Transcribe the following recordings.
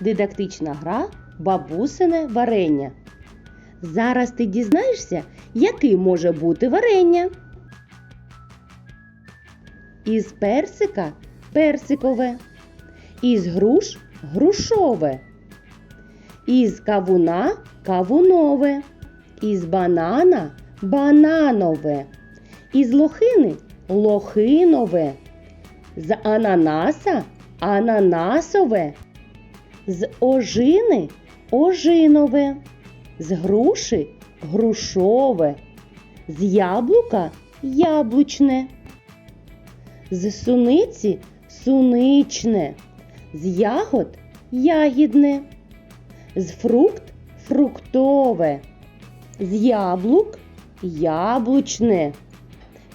Дидактична гра бабусине варення. Зараз ти дізнаєшся, яким може бути варення. Із персика персикове, із груш грушове, із кавуна кавунове, із банана бананове, із лохини лохинове, з ананаса ананасове, з ожини ожинове, з груші грушове, з яблука яблучне, з суниці суничне, з ягод ягідне, з фрукт фруктове, з яблук яблучне,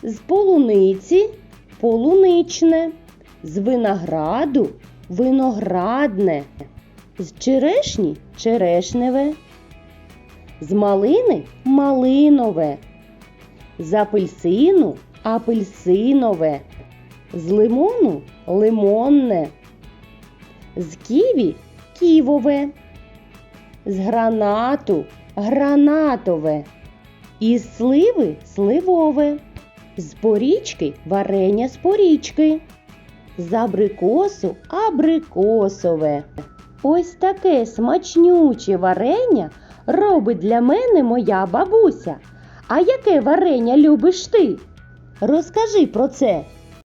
з полуниці полуничне, з винограду виноградне, з черешні черешневе, з малини малинове, з апельсину апельсинове, з лимону лимонне, з ківі ківове, з гранату гранатове, із сливи сливове, з порічки варення з порічки, з абрикосу абрикосове. Ось таке смачнюче варення робить для мене моя бабуся. А яке варення любиш ти? Розкажи про це